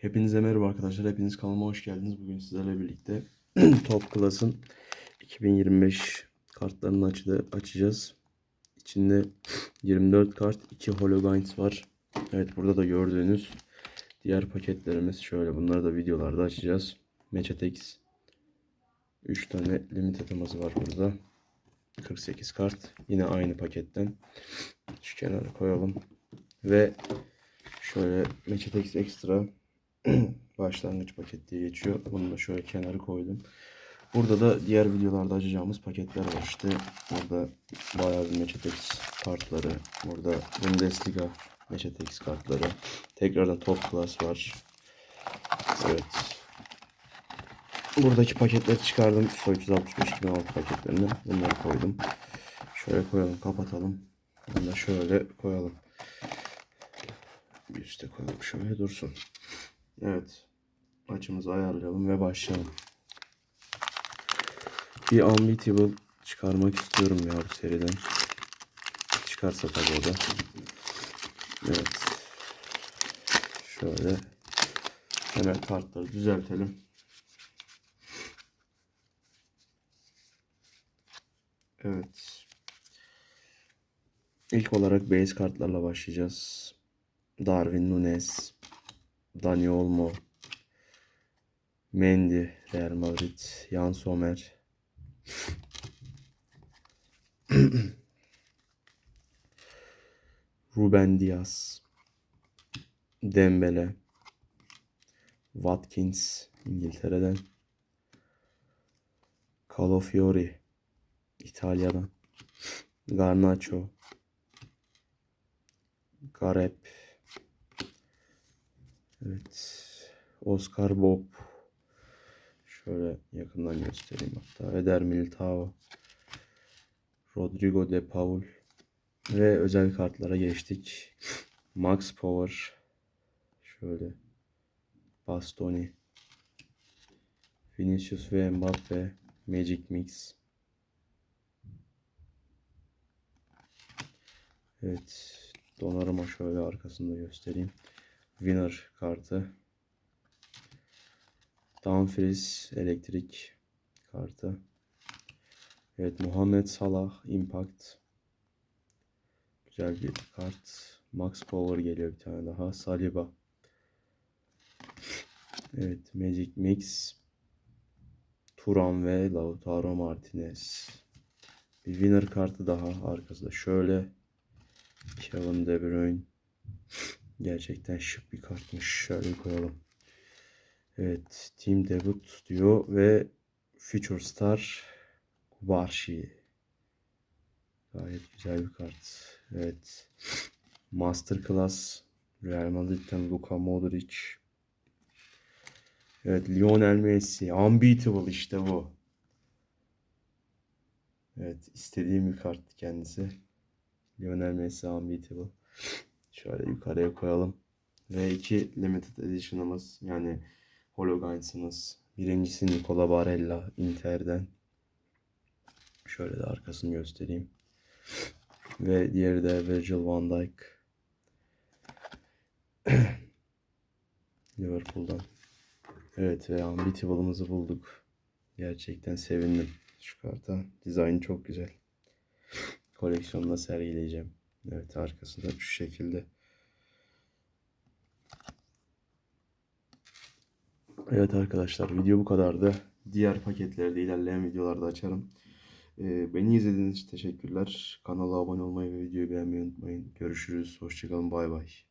Hepinize merhaba arkadaşlar. Hepiniz kanalıma hoş geldiniz. Bugün sizlerle birlikte Top Class'ın 2025 kartlarını açı açacağız. İçinde 24 kart, 2 Hologines var. Evet burada da gördüğünüz diğer paketlerimiz şöyle. Bunları da videolarda açacağız. Matchatex 3 tane limit ataması var burada. 48 kart. Yine aynı paketten. Şu kenara koyalım. Ve şöyle Matchatex Extra başlangıç paket diye geçiyor. Bunu da şöyle kenara koydum. Burada da diğer videolarda açacağımız paketler var. İşte burada bayağı bir Matchatex kartları. Burada Bundesliga Matchatex kartları. Tekrardan Top Class var. Evet. Buradaki paketleri çıkardım. FIFA 365 2006 paketlerini. Bunları koydum. Şöyle koyalım, kapatalım. Bunu da şöyle koyalım. Bir üste koyalım şöyle dursun. Evet. Açımızı ayarlayalım ve başlayalım. Bir Unbeatable çıkarmak istiyorum ya bu seriden. Çıkarsa tabii o da. Evet. Şöyle hemen kartları düzeltelim. Evet. İlk olarak base kartlarla başlayacağız. Darwin Nunes, Dani Olmo, Mendy, Real Madrid, Jan Sommer, Ruben Diaz, Dembele, Watkins İngiltere'den, Calafiori İtalya'dan, Garnacho, Garep, Evet. Oscar Bob. Şöyle yakından göstereyim hatta. Eder Militao. Rodrigo De Paul. Ve özel kartlara geçtik. Max Power. Şöyle. Bastoni. Vinicius ve Mbappe. Magic Mix. Evet. Donarıma şöyle arkasında göstereyim. Winner kartı. Dumfries elektrik kartı. Evet Muhammed Salah Impact. Güzel bir kart. Max Power geliyor bir tane daha. Saliba. Evet Magic Mix. Turan ve Lautaro Martinez. Bir winner kartı daha arkasında. Şöyle Kevin De Bruyne. Gerçekten şık bir kartmış. Şöyle koyalım. Evet. Team Debut diyor ve Future Star Kubarshi. Gayet güzel bir kart. Evet. Masterclass Real Madrid'den Luka Modric. Evet. Lionel Messi. Unbeatable işte bu. Evet. istediğim bir kart kendisi. Lionel Messi Unbeatable. Şöyle yukarıya koyalım. Ve iki limited edition'ımız yani hologines'ımız. Birincisi Nicola Barella Inter'den. Şöyle de arkasını göstereyim. Ve diğeri de Virgil van Dijk. Liverpool'dan. Evet ve Unbeatable'ımızı bulduk. Gerçekten sevindim şu karta. Dizaynı çok güzel. Koleksiyonda sergileyeceğim. Evet arkasında şu şekilde. Evet arkadaşlar video bu kadardı. Diğer paketlerde ilerleyen videolarda açarım. Ee, beni izlediğiniz için teşekkürler. Kanala abone olmayı ve videoyu beğenmeyi unutmayın. Görüşürüz. Hoşçakalın. Bay bay.